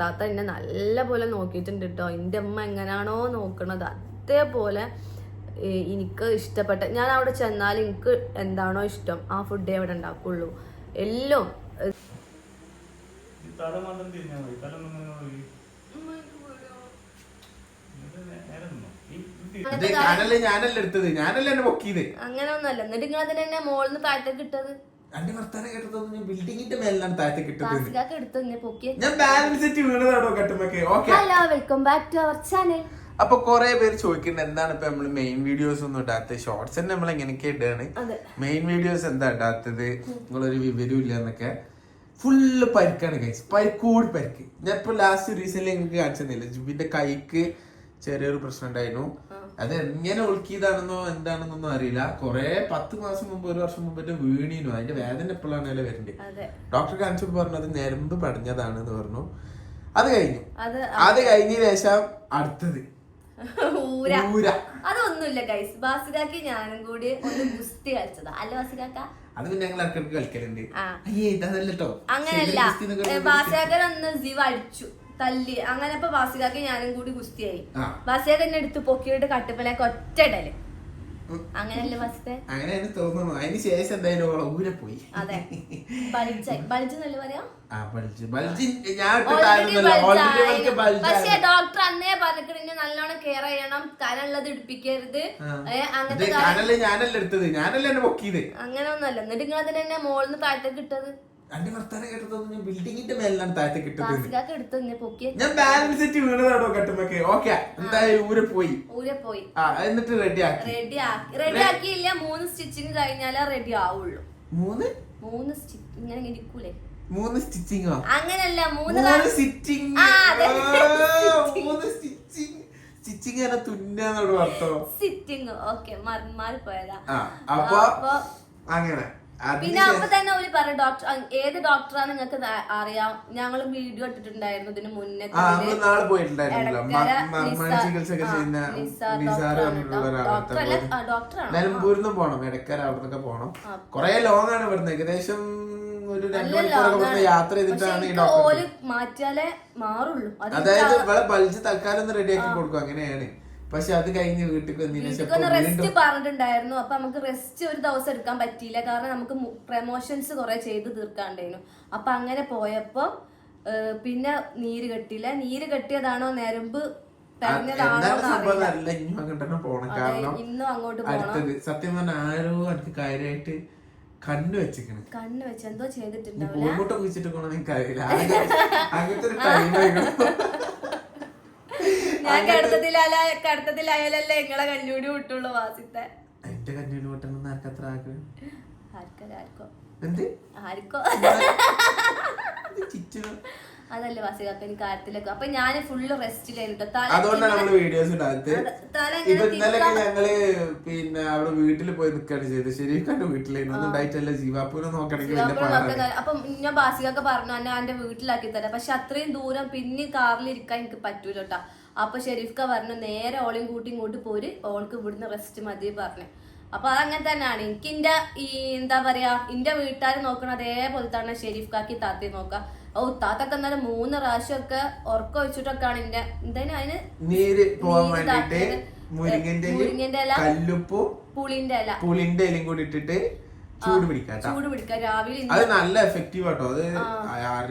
താത്ത എന്നെ നല്ലപോലെ നോക്കിയിട്ടുണ്ട് കേട്ടോ എന്റെ അമ്മ എങ്ങനെയാണോ നോക്കണത്. അതേപോലെ എനിക്ക് ഇഷ്ടപ്പെട്ട ഞാൻ അവിടെ ചെന്നാൽ എനിക്ക് എന്താണോ ഇഷ്ടം. ആ ഫുഡേ അവിടെ ഉണ്ടാക്കുള്ളൂ. എല്ലാം ഒഴുകി. എന്നിട്ട് നിങ്ങൾ അതിനെ നിന്ന് താഴത്തേക്ക് ഇട്ടത്? എന്റെ വർത്താനം കേട്ടതൊന്നും ഞാൻ ബിൽഡിങ്ങിന്റെ മേലാണ് താഴത്തെ കിട്ടുന്നത് താസികാക്ക് എടുത്ത് എന്നെ പൊക്കിയ. ഞാൻ ബാലൻസ് സെറ്റ് വീണതാണോ കട്ടുമൊക്കെ okay hello welcome back to our channel അപ്പൊ കൊറേ പേര് ചോദിക്കുന്നുണ്ട് എന്താണ് ഇപ്പൊ നമ്മൾ മെയിൻ വീഡിയോസ് ഒന്നും ഇടാത്തത് ഷോർട്സ് തന്നെ നമ്മൾ എങ്ങനെയൊക്കെ ഇടാണ്? അതെ. മെയിൻ വീഡിയോസ് എന്താ ഇടാത്തത്? നിങ്ങളൊരു വിവരവും ഇല്ല എന്നൊക്കെ. ഫുള്ള് പരിക്കാണ് കൈസ് പരിക്കൂടി പരിക്ക്. ഞാൻ ഇപ്പൊ ലാസ്റ്റ് റീസെന്റ് നിങ്ങൾക്ക് കാണിച്ചെന്നില്ല ജുബിന്റെ കൈക്ക് ചെറിയൊരു പ്രശ്നം ഉണ്ടായിരുന്നു അത് എങ്ങനെ ഒളുക്കിയതാണെന്നോ എന്താണെന്നൊന്നും അറിയില്ല. കൊറേ പത്ത് മാസം മുമ്പ് ഒരു വർഷം മുമ്പ് വീണീനു. അതിന്റെ വേദന എപ്പോഴാണ് അല്ലേ വരണ്ടേ ഡോക്ടർ കാണിച്ചപ്പോ പറഞ്ഞു അത് ഞരമ്പ് പടഞ്ഞതാണെന്ന് പറഞ്ഞു. അത് കഴിഞ്ഞു. അത് കഴിഞ്ഞ ശേഷം അടുത്തത്. അതൊന്നുമില്ല ഗൈസ് ബാസികാക്ക് ഞാനും കൂടി ഒന്ന് ഗുസ്തി കളിച്ചതാ. അല്ല ബാസികാക്ക? അത് പിന്നെ ഞങ്ങൾ ഇടക്കിടക്ക് കളിക്കലുണ്ട്. അങ്ങനെയല്ല. ബാസികാക്കൻ അന്ന് ജീവ അടിച്ചു. തല്ലി. അങ്ങനെ ഇപ്പൊ വാസികാക്ക് ഞാനും കൂടി ഗുസ്തിയായി. വാസിക തന്നെ എന്നെ എടുത്ത് പൊക്കിയിട്ട് കട്ടിപ്പലേക്ക് ഒറ്റ ഇടൽ. അങ്ങനല്ലേ ബാസിത്തെ അങ്ങനെയാണ് തോന്നുന്നു. അതിന് ശേഷം എന്തായാലും ഓളെ ഊരെ പോയി. അതെ. ബൾജായി ബൾജ് എന്നല്ല പറയാ? ബൾജ്. ബൾജ്. പക്ഷേ ഡോക്ടർ അന്നേ പറഞ്ഞിട്ട് നല്ലോണം കെയർ ചെയ്യണം. കനുള്ളത് ഇടിപ്പിക്കരുത് അങ്ങനത്തെ ഞാനല്ലേ എടുത്തത്. ഞാനല്ലേ അങ്ങനെ ഒന്നല്ല എന്നിട്ട് നിങ്ങൾ അതിന് എന്നെ മോളിൽ താഴത്തേക്ക് ഇട്ടത്? എന്റെ വർത്താനം കേട്ടതൊന്നും ഞാൻ ബിൽഡിങ്ങിന്റെ മേലാണ് താഴത്തെ കിട്ടുന്നത് എടുത്ത് ഞാൻ ബാലൻസ് സെറ്റ് വീണതാണോ കട്ടുമ്പോ ഓക്കെ എന്തായാലും ഊരെ പോയി. ഊരെ പോയി. ആ എന്നിട്ട് റെഡി ആക്കി. റെഡി ആക്കി. റെഡി ആക്കിയില്ല മൂന്ന് സ്റ്റിച്ചിങ് കഴിഞ്ഞാലേ റെഡി ആവുള്ളൂ. മൂന്ന്? മൂന്ന് സ്റ്റിച്ച് ഇങ്ങനെ ഇരിക്കൂലേ? മൂന്ന് സ്റ്റിച്ചിങ്ങോ അങ്ങനല്ല മൂന്ന് മൂന്ന് സ്റ്റിച്ചിങ് ആ, അതെ. മൂന്ന് സ്റ്റിച്ചിങ് സ്റ്റിച്ചിങ് എന്ന തുന്നാന്നോട് അർത്ഥം സിറ്റിങ് ഓക്കെ മാറി പോയതാ ആ അപ്പൊ അപ്പൊ അങ്ങനെ. പിന്നെ അപ്പൊ തന്നെ ഒരു പറയും ഡോക്ടർ ഏത് ഡോക്ടറാണ് നിങ്ങൾക്ക് അറിയാം. ഞങ്ങൾ വീഡിയോ ഇട്ടിട്ടുണ്ടായിരുന്നു ഇതിന് മുന്നേ. നിലമ്പൂരിൽ പോണം ഇടക്കര അവിടുന്നൊക്കെ പോണം. കൊറേ ലോങ് ആണ് ഇവിടുന്ന്. ഏകദേശം ഒരു യാത്ര ചെയ്തിട്ടാണ് ഈ ഡോക്ടർ മാറ്റിയാലേ മാറുള്ളൂ. അതായത് ഇവിടെ പലിച്ച് തൽക്കാലം ഒന്ന് റെഡിയാക്കി കൊടുക്കും. അങ്ങനെയാണ്. പക്ഷെ അത് കഴിഞ്ഞ് വീട്ടിൽ ഇപ്പൊ റെസ്റ്റ് പറഞ്ഞിട്ടുണ്ടായിരുന്നു. അപ്പൊ നമുക്ക് റെസ്റ്റ് ഒരു ദിവസം എടുക്കാൻ പറ്റിയില്ല. കാരണം നമുക്ക് പ്രമോഷൻസ് കുറെ ചെയ്ത് തീർക്കാണ്ടായിരുന്നു. അപ്പൊ അങ്ങനെ പോയപ്പോ പിന്നെ നീര് കെട്ടില്ല നീര് കെട്ടിയതാണോ നരമ്പ് ഇന്നും അങ്ങോട്ട് പോകണം സത്യം പറഞ്ഞ ആരോ എനിക്ക് കാര്യമായിട്ട് കണ്ണു വെച്ചിക്കണ് കണ്ണ് വെച്ച് എന്തോ ചെയ്തിട്ടുണ്ടാവില്ല. കുഴിച്ചിട്ട് അങ്ങനത്തെ ഒരു ടൈം ഞാൻ കിടത്തത്തിലല്ല കടത്തത്തിലായാലല്ലേ നിങ്ങളെ കഞ്ഞൂടി വിട്ടുള്ളൂ വാസിത്തെ. എന്റെ കഞ്ഞൂടി പൊട്ടണം ആർക്കത്ര ആഗ്രഹം. അതല്ലേ വാസികാക്കനി കാര്യത്തിലൊക്കെ അപ്പൊ ഞാൻ ഫുള്ള് റെസ്റ്റിലായിരുന്നു അതുകൊണ്ടാണ് നമ്മൾ വീഡിയോസ് ഞങ്ങൾ പിന്നെ അവിടെ വീട്ടിൽ പോയി നിൽക്കുകയാണ് ചെയ്തത്. ശരിക്കും വീട്ടിലായിരുന്നു. ഉണ്ടായിട്ടല്ല. ജീവാപ്പൂനെ നോക്കാൻ അപ്പൊ ഞാൻ ബാസികൊക്കെ പറഞ്ഞു എന്നെ എന്റെ വീട്ടിലാക്കി തരാം പക്ഷെ അത്രയും ദൂരം പിന്നെ കാറിൽ ഇരിക്കാൻ എനിക്ക് പറ്റൂല അപ്പൊ ഷെരീഫ്ക്ക പറഞ്ഞു നേരെ ഓളെയും കൂട്ടി ഇങ്ങോട്ട് പോര്. ഓൾക്ക് ഇവിടുന്ന് റെസ്റ്റ് മതി പറഞ്ഞു. അപ്പൊ അതങ്ങനെ തന്നെയാണ്. എനിക്ക് എന്റെ ഈ എന്താ പറയാ എന്റെ വീട്ടുകാർ നോക്കണ അതേപോലെ തന്നെ ഷെരീഫ് കാക്കി താത്തി നോക്കാം. ഓ താത്തൊക്കെ എന്നാലും മൂന്ന് പ്രാവശ്യമൊക്കെ ഉറക്കം വെച്ചിട്ടൊക്കെയാണ് എന്റെ എന്തായാലും അതിന് നീര്. മുരിങ്ങന്റെ മുരിങ്ങന്റെ ഇല പുളിന്റെ ഇല പുളിന്റെ ഇലയും കൂടി ഇട്ടിട്ട് ചൂട് പിടിക്കാട്ടോ ചൂട് പിടിക്കാം. രാവിലെ അത് നല്ല എഫക്റ്റീവ് ആട്ടോ. അത്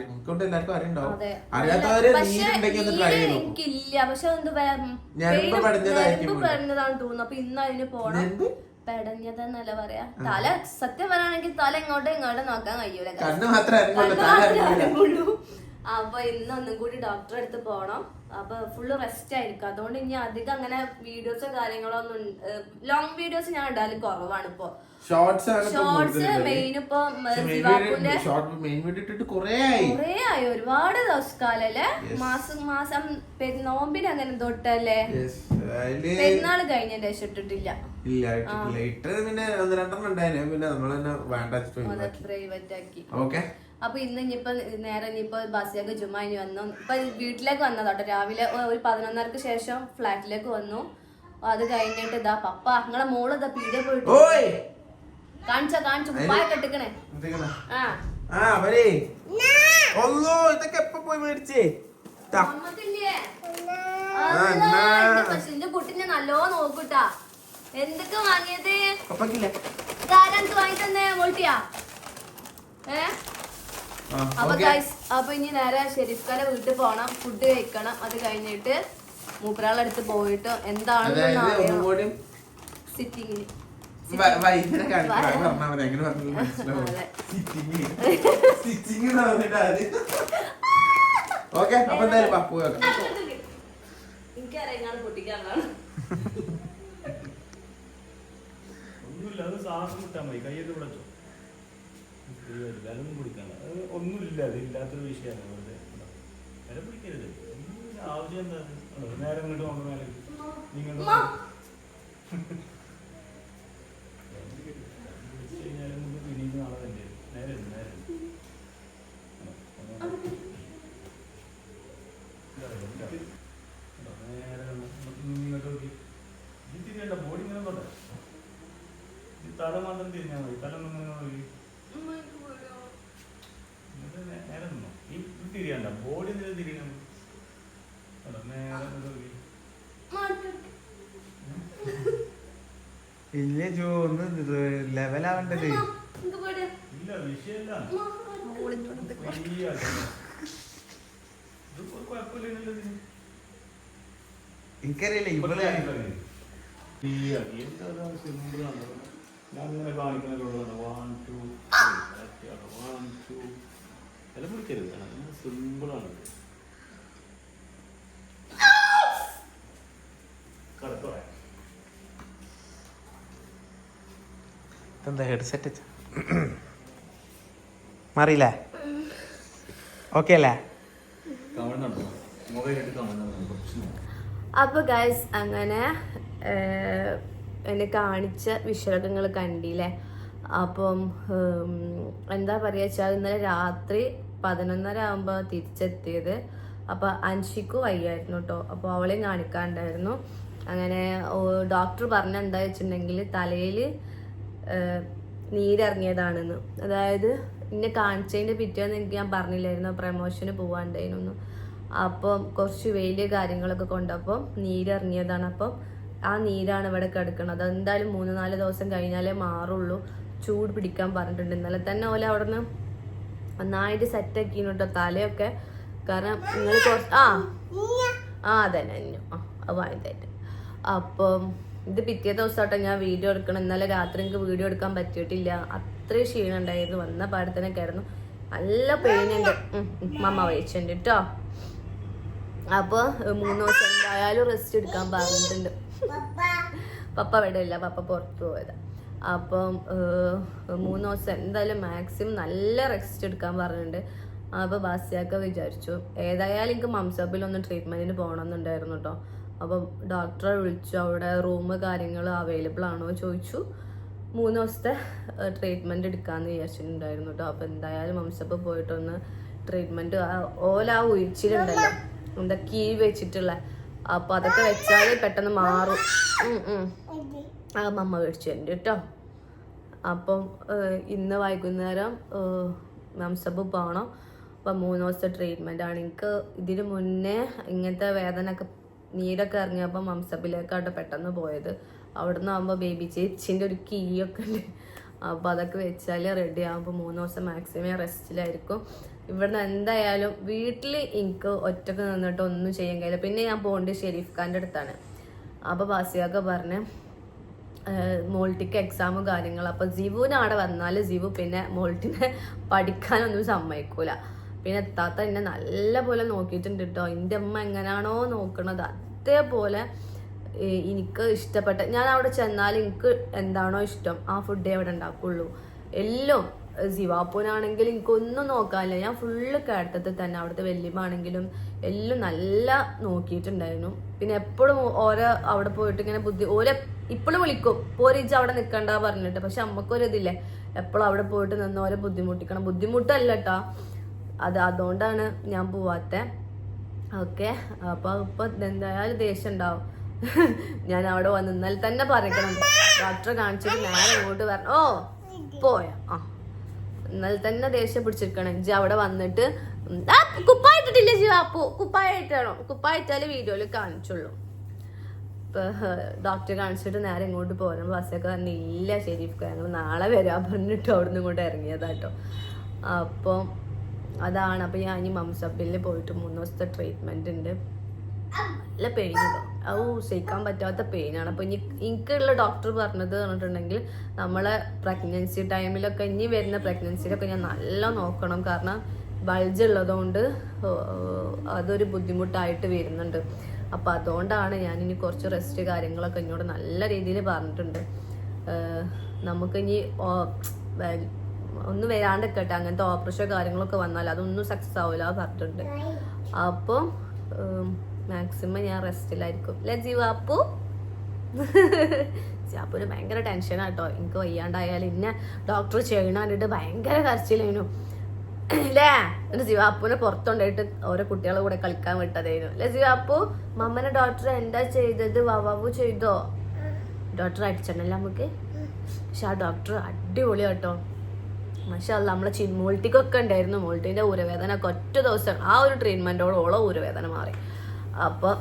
എനിക്കൊണ്ട് എല്ലാവർക്കും അറിയണ്ടാവും. അറിയാത്തവര് നീരുണ്ടെങ്കിൽ ഒന്ന് ട്രൈ ചെയ്ത് എനിക്കില്ല. പക്ഷെ എന്ത് ഞരമ്പ് പടഞ്ഞതായിരിക്കും പോലും. പെടുന്നതാണെന്ന് തോന്നുന്നു. അപ്പൊ ഇന്ന് അതിന് പോണം? പെടഞ്ഞതെന്നല്ല പറയാ. തല സത്യം പറയാണെങ്കിൽ തല എങ്ങോട്ടും ഇങ്ങോട്ടും നോക്കാൻ കഴിയൂല. കണ്ണ് മാത്രമേ അപ്പൊ ഇന്ന് ഒന്നും കൂടി ഡോക്ടറെ അടുത്ത് പോണം. അപ്പൊ ഫുള്ള് റെസ്റ്റ് ആയിരിക്കും. അതുകൊണ്ട് ഇനി അധികം അങ്ങനെ വീഡിയോസോ കാര്യങ്ങളോ ഒന്നും ലോങ് വീഡിയോസ് ഞാൻ ഇടാൻ കുറവാണ് ഇപ്പൊ ഷോർട്സ് ആണ് ഷോർട്സ് മെയിൻ ഇപ്പൊ ഷോർട്ട് മെയിൻ വീഡിയോ ഇട്ടിട്ട് കൊറേ ആയി. കൊറേ ആയി ഒരുപാട് ദിവസക്കാലല്ലേ മാസം മാസം പെരുന്നോമ്പിന് അങ്ങനെ തൊട്ടല്ലേ? പെരുന്നാൾ കഴിഞ്ഞതിന്റെ ശേഷം ഇട്ടിട്ടില്ല. ഇല്ല ഇട്ടിട്ടില്ല. ഇട്ടത് പിന്നെ ഒന്ന് രണ്ടെണ്ണം ഉണ്ടായിരുന്നു പിന്നെ നമ്മൾ തന്നെ വേണ്ട പ്രൈവറ്റ് ആക്കി. ഓക്കെ അപ്പൊ ഇന്ന് ഇനിയിപ്പൊ നേരെ ഇനിയിപ്പോ ബസ്സിലേക്ക് ചുമ്മാ ഇനി വന്നു. ഇപ്പൊ വീട്ടിലേക്ക് വന്നതോട്ടോ രാവിലെ ഒരു പതിനൊന്നരക്ക് ശേഷം ഫ്ലാറ്റിലേക്ക് വന്നു. അത് കഴിഞ്ഞിട്ട് ഇതാ പപ്പ നിങ്ങളെ മോൾ ഇതാ പീടിയെ പോയിട്ട് കാണിച്ച കാണിച്ചു? ആ. ആ വരേ ഒന്നോ ഇതൊക്കെ എപ്പോ പോയി മേടിച്ചേ? പശുവിന്റെ കുട്ടിനെ നല്ലോ നോക്കൂട്ടാ. എന്തൊക്കെ വാങ്ങിയത്? പപ്പക്കില്ലേ? ഇതാരാ വാങ്ങി തന്നെ മോൾട്ടിയാ? ഏ? ആ അപ്പൊ ഗൈസ് അപ്പൊ ഇനി നേരെ ഷെരീഫ്ഖാന്റെ വീട്ടിൽ പോണം ഫുഡ് കഴിക്കണം അത് കഴിഞ്ഞിട്ട് മൂപ്പരാളടുത്ത് പോയിട്ട് എന്താണെന്ന് സിറ്റിങ്ങിന് വൈദ്യനെ കാണിക്കണം പറഞ്ഞാൽ മതി എങ്ങനെ പറഞ്ഞത് മനസ്സിലാവും. സിറ്റിങ് സ്റ്റിച്ചിങ് പറഞ്ഞിട്ട് അത് ഓക്കെ അപ്പൊ എന്തായാലും പപ്പു വെക്കാം എനിക്കറിയാം പൊട്ടിക്കാനാണ് ഒന്നുമില്ല അത് സാധനം വിട്ടാൽ മതി. കയ്യൊക്കെ വിളച്ചോ വിലം പിടിക്കാൻ അത് ഒന്നുമില്ല അത് ഇല്ലാത്തൊരു വിഷയമാണ് വെറുതെ. വില പിടിക്കരുത് ആവശ്യം എന്താ? നേരം നേരെ ഇങ്ങോട്ട് വന്ന മേലെ നിങ്ങൾ പിന്നീട് നാളെ തന്നെ നേരെ ഉണ്ട്, നേരെ ഉണ്ട്. ഉണ്ടോ? ഇതാ, ഇത്. ഉണ്ടോ? നേരെ കണ്ടോ? ഇങ്ങോട്ട് നോക്കി ഇത് തിരിയണ്ട ബോഡി ഇങ്ങനെ തൊട്ടെ മാത്രം തിരിഞ്ഞാൽ മതി തല ഒന്നും ഇങ്ങനെ നോക്കി എന്നിട്ട് നേ- നേരെ നിന്നോ ഈ ഇത് തിരിയണ്ട ബോഡി എന്തിനാ തിരിയണം ഇല്ല ജോ ഒന്ന് ലെവലാവണ്ടത് ഇല്ല വിഷയല്ല എനിക്കറിയില്ല ഇപ്പൊ ഇങ്ങനെ കാണിക്കുന്നതിലുള്ളതാണ് വൺ ടു വൺ ടു പിടിക്കരുത് സിമ്പിളാണ് ഹെഡ്സെറ്റ് മാറിയില്ലേ? ഓക്കെ അല്ലേ? അപ്പൊ ഗൈസ് അങ്ങനെ എന്നെ കാണിച്ച വിഷയങ്ങൾ കണ്ടില്ലേ? അപ്പം എന്താ പറയുക വെച്ചാൽ ഇന്നലെ രാത്രി പതിനൊന്നര ആകുമ്പോൾ തിരിച്ചെത്തിയത്. അപ്പോൾ അൻഷിക്ക് വയ്യായിരുന്നു കേട്ടോ അപ്പോൾ അവളെയും കാണിക്കാണ്ടായിരുന്നു. അങ്ങനെ ഡോക്ടർ പറഞ്ഞ എന്താ വെച്ചിട്ടുണ്ടെങ്കിൽ തലയിൽ നീരിറങ്ങിയതാണെന്ന്. അതായത് എന്നെ കാണിച്ചതിന്റെ പിറ്റേന്ന് എനിക്ക് ഞാൻ പറഞ്ഞില്ലായിരുന്നു പ്രമോഷന് പോവാണ്ടായിരുന്നു. അപ്പം കുറച്ച് വലിയ കാര്യങ്ങളൊക്കെ കൊണ്ടപ്പം നീരിറങ്ങിയതാണ്. അപ്പം ആ നീരാണ് ഇവിടെ കിടക്കുന്നത്. എന്തായാലും മൂന്ന് നാല് ദിവസം കഴിഞ്ഞാലേ മാറുള്ളൂ. ചൂട് പിടിക്കാൻ പറഞ്ഞിട്ടുണ്ട്. ഇന്നലെ തന്നെ ഓല അവിടെ നിന്ന് നന്നായിട്ട് സെറ്റ് ആക്കി കേട്ടോ തലയൊക്കെ. കാരണം നിങ്ങൾ കുറച്ച് ആ. ആ അതന്നെ ആ അത് അപ്പം ഇത് പിറ്റേ ദിവസമാട്ടോ ഞാൻ വീഡിയോ എടുക്കണം. ഇന്നലെ രാത്രി എനിക്ക് വീഡിയോ എടുക്കാൻ പറ്റിയിട്ടില്ല. അത്രയും ക്ഷീണം ഉണ്ടായിരുന്നു. വന്ന പാടത്തന്നെ കിടന്നു. നല്ല പെയിൻ ഉണ്ട്. മമ്മ വഹിച്ചിട്ടുണ്ട് കേട്ടോ അപ്പോൾ മൂന്ന് ദിവസം എന്തായാലും റെസ്റ്റ് എടുക്കാൻ പറഞ്ഞിട്ടുണ്ട്. പപ്പ. അവിടെ ഇല്ല പപ്പ പുറത്തു പോയതാ. അപ്പം മൂന്ന് ദിവസം എന്തായാലും മാക്സിമം നല്ല റെസ്റ്റ് എടുക്കാൻ പറഞ്ഞിട്ടുണ്ട്. അപ്പോൾ ബാസിയാക്ക വിചാരിച്ചു ഏതായാലും എനിക്ക് മംസബിൽ ഒന്ന് ട്രീറ്റ്മെന്റിന് പോകണമെന്നുണ്ടായിരുന്നു കേട്ടോ അപ്പം ഡോക്ടറെ വിളിച്ചു അവിടെ റൂം കാര്യങ്ങൾ അവൈലബിൾ ആണോ ചോദിച്ചു. മൂന്ന് ദിവസത്തെ ട്രീറ്റ്മെന്റ് എടുക്കാമെന്ന് വിചാരിച്ചിട്ടുണ്ടായിരുന്നു കേട്ടോ അപ്പൊ എന്തായാലും മംസബ് പോയിട്ടൊന്ന് ട്രീറ്റ്മെന്റ് ഓല ആ എന്താ കീ വെച്ചിട്ടുള്ള. അപ്പൊ അതൊക്കെ വെച്ചാൽ പെട്ടെന്ന് മാറും. ആ മമ്മ മേടിച്ചു മേടിച്ചിട്ടുണ്ട് കേട്ടോ. അപ്പം ഇന്ന് വൈകുന്നേരം മംസബ് പോകണം അപ്പം മൂന്ന് ദിവസത്തെ ട്രീറ്റ്മെന്റ് ആണ്. എനിക്ക് ഇതിന് മുന്നേ ഇങ്ങനത്തെ വേദനയൊക്കെ നീരൊക്കെ ഇറങ്ങിയപ്പോൾ മംസബിലേക്കാട്ടോ പെട്ടെന്ന് പോയത്. അവിടെ നിന്ന് ആകുമ്പോൾ ബേബി ചേച്ചിന്റെ ഒരു കീയൊക്കെ ഉണ്ട്. അപ്പോൾ അതൊക്കെ വെച്ചാൽ റെഡി ആകുമ്പോൾ മൂന്ന് ദിവസം മാക്സിമം റെസ്റ്റിലായിരിക്കും ഇവിടുന്ന് എന്തായാലും വീട്ടിൽ എനിക്ക് ഒറ്റയ്ക്ക് നിന്നിട്ട് ഒന്നും ചെയ്യാൻ കഴിയില്ല. പിന്നെ ഞാൻ പോകേണ്ടത് ഷെരീഫ് ഖാന്റെ അടുത്താണ്. അപ്പോൾ ബാസിയൊക്കെ പറഞ്ഞ് മോൾട്ടിക്ക് എക്സാമും കാര്യങ്ങളും. അപ്പോൾ ജിവുവിന് അവിടെ വന്നാൽ ജിവു പിന്നെ മോൾട്ടിനെ പഠിക്കാനൊന്നും സമ്മതിക്കൂല. പിന്നെ താത്ത എന്നെ നല്ല പോലെ നോക്കിയിട്ടുണ്ട് കേട്ടോ എന്റെ അമ്മ എങ്ങനെയാണോ നോക്കണത്. അതേപോലെ എനിക്ക് ഇഷ്ടപ്പെട്ട ഞാൻ അവിടെ ചെന്നാൽ എനിക്ക് എന്താണോ ഇഷ്ടം. ആ ഫുഡേ അവിടെ ഉണ്ടാക്കുള്ളൂ. എല്ലാം സിവാപ്പൂനാണെങ്കിൽ എനിക്കൊന്നും നോക്കാനില്ല. ഞാൻ ഫുള്ള് കേട്ടത്തിൽ തന്നെ അവിടുത്തെ വല്യമാണെങ്കിലും എല്ലാം നല്ല നോക്കിയിട്ടുണ്ടായിരുന്നു. പിന്നെ എപ്പോഴും ഓരോ അവിടെ പോയിട്ട് ഇങ്ങനെ ബുദ്ധി ഓരോ ഇപ്പോഴും വിളിക്കും. പോരിച്ച് അവിടെ നിൽക്കണ്ട പറഞ്ഞിട്ട്. പക്ഷെ അമ്മക്കൊരിതില്ലേ എപ്പോഴും അവിടെ പോയിട്ട് നിന്ന് ഓരോ ബുദ്ധിമുട്ടിക്കണം. ബുദ്ധിമുട്ടല്ല കേട്ടോ അത് അതുകൊണ്ടാണ് ഞാൻ പോവാത്ത. ഓക്കെ. അപ്പൊ ഇപ്പൊ എന്തായാലും ദേഷ്യം ഉണ്ടാവും. ഞാൻ അവിടെ വന്ന് ഇന്നലെ തന്നെ പറയണം. ഡോക്ടറെ കാണിച്ചിട്ട് നേരെ ഇങ്ങോട്ട് പറഞ്ഞു ഓ പോയ? ആ. ഇന്നലെ തന്നെ ദേഷ്യം പിടിച്ചിരിക്കണം. ഇജ്ജ് അവിടെ വന്നിട്ട് കുപ്പായിട്ടിട്ടില്ല കുപ്പായിട്ടിട്ടില്ല ശിവാപ്പു കുപ്പായിട്ടാണോ കുപ്പായിട്ടാൽ വീഡിയോയിൽ കാണിച്ചുള്ളൂ. ഡോക്ടറെ കാണിച്ചിട്ട് നേരെ ഇങ്ങോട്ട് പോരണം. ബസ്സൊക്കെ പറഞ്ഞു ഇല്ല ഷെരീഫ് ഞങ്ങൾ നാളെ വരാൻ പറഞ്ഞിട്ട് അവിടെ നിന്ന് ഇങ്ങോട്ട് ഇറങ്ങിയതാട്ടോ അപ്പം അതാണ്. അപ്പം ഞാൻ ഈ മംസബിലിൽ പോയിട്ട് മൂന്ന് ദിവസത്തെ ട്രീറ്റ്മെന്റ് ഉണ്ട്. നല്ല പെയിൻ ഓ സഹിക്കാൻ പറ്റാത്ത പെയിനാണ് അപ്പോൾ ഇനി എനിക്കുള്ള ഡോക്ടർ പറഞ്ഞത് പറഞ്ഞിട്ടുണ്ടെങ്കിൽ നമ്മളെ പ്രഗ്നൻസി ടൈമിലൊക്കെ ഇനി വരുന്ന പ്രഗ്നൻസിയിലൊക്കെ ഞാൻ നല്ല നോക്കണം. കാരണം ബൾജ് ഉള്ളതുകൊണ്ട് അതൊരു ബുദ്ധിമുട്ടായിട്ട് വരുന്നുണ്ട്. അപ്പോൾ അതുകൊണ്ടാണ് ഞാൻ ഇനി കുറച്ച് റെസ്റ്റ് കാര്യങ്ങളൊക്കെ എന്നോട് നല്ല രീതിയിൽ പറഞ്ഞിട്ടുണ്ട്. നമുക്ക് നമുക്കിനി ഒന്ന് വരാണ്ടിരിക്കട്ടെ അങ്ങനത്തെ ഓപ്പറേഷൻ കാര്യങ്ങളൊക്കെ വന്നാൽ അതൊന്നും സക്സസ് ആവില്ല പറഞ്ഞിട്ടുണ്ട്. അപ്പോൾ മാക്സിമം ഞാൻ റെസ്റ്റിലായിരിക്കും അല്ലേ ജീവാപ്പു ജീവാപ്പുന് ഭയങ്കര ടെൻഷനാട്ടോ എനിക്ക് വയ്യാണ്ടായാൽ ഇന്നെ ഡോക്ടർ ചെയ്യണ ഭയങ്കര കരച്ചിലേനു. അല്ലേ എന്നിട്ട് ജീവാപ്പുനെ പുറത്തുണ്ടായിട്ട് ഓരോ കുട്ടികളെ കൂടെ കളിക്കാൻ വിട്ടതായിരുന്നു അല്ലേ ജീവാപ്പു മമ്മനെ ഡോക്ടർ എന്താ ചെയ്തത്? വവാവു ചെയ്തോ? ഡോക്ടർ അടിച്ചിട്ടുണ്ടല്ലോ നമുക്ക്? പക്ഷെ ആ ഡോക്ടർ അടിപൊളി കേട്ടോ പക്ഷെ അത് നമ്മളെ ചിന്മൂൾട്ടിക്കൊക്കെ ഉണ്ടായിരുന്നു. മൂൾട്ടിന്റെ ഊരവേദന ഒക്കെ ഒറ്റ ദിവസം. ആ ഒരു ട്രീറ്റ്മെന്റോട് ഉരവേദന മാറി. അപ്പോൾ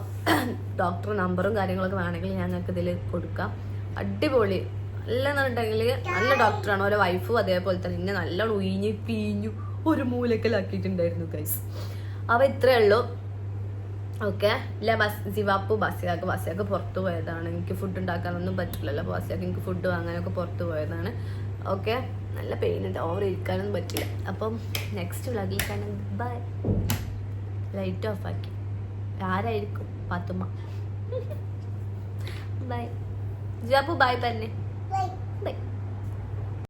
ഡോക്ടർ നമ്പറും കാര്യങ്ങളൊക്കെ വേണമെങ്കിൽ ഞങ്ങൾക്ക് ഇതിൽ കൊടുക്കാം. അടിപൊളി. അല്ലെന്നുണ്ടെങ്കിൽ നല്ല ഡോക്ടറാണ് ഓരോ വൈഫും അതേപോലെ തന്നെ. ഇന്നെ നല്ലോണം ഉയിഞ്ഞ് പീഞ്ഞു ഒരു മൂലക്കലാക്കിയിട്ടുണ്ടായിരുന്നു ഗൈസ് അപ്പോൾ ഇത്രയേ ഉള്ളൂ. ഓക്കെ ഇല്ല ബസ് ജിവാപ്പ് ബസ്സിയാക്ക് ബസ്സിയാക്ക് പുറത്ത് പോയതാണ്. എനിക്ക് ഫുഡ് ഉണ്ടാക്കാനൊന്നും പറ്റില്ലല്ലോ. അപ്പോൾ ബസ്സിയാക്ക് എനിക്ക് ഫുഡ് വാങ്ങാനൊക്കെ പുറത്ത് പോയതാണ്. ഓക്കെ നല്ല പെയിൻ ഉണ്ട്. ഓവർ ഇരിക്കാനൊന്നും പറ്റില്ല. അപ്പം നെക്സ്റ്റ് വ്ളോഗിൽ കാണാം. ബൈ ലൈറ്റ് ഓഫ് ആക്കി. ആരായിരിക്കും? പാത്തുമ്മ ബൈ ജാപ്പു ബൈ പറഞ്ഞേ ബൈ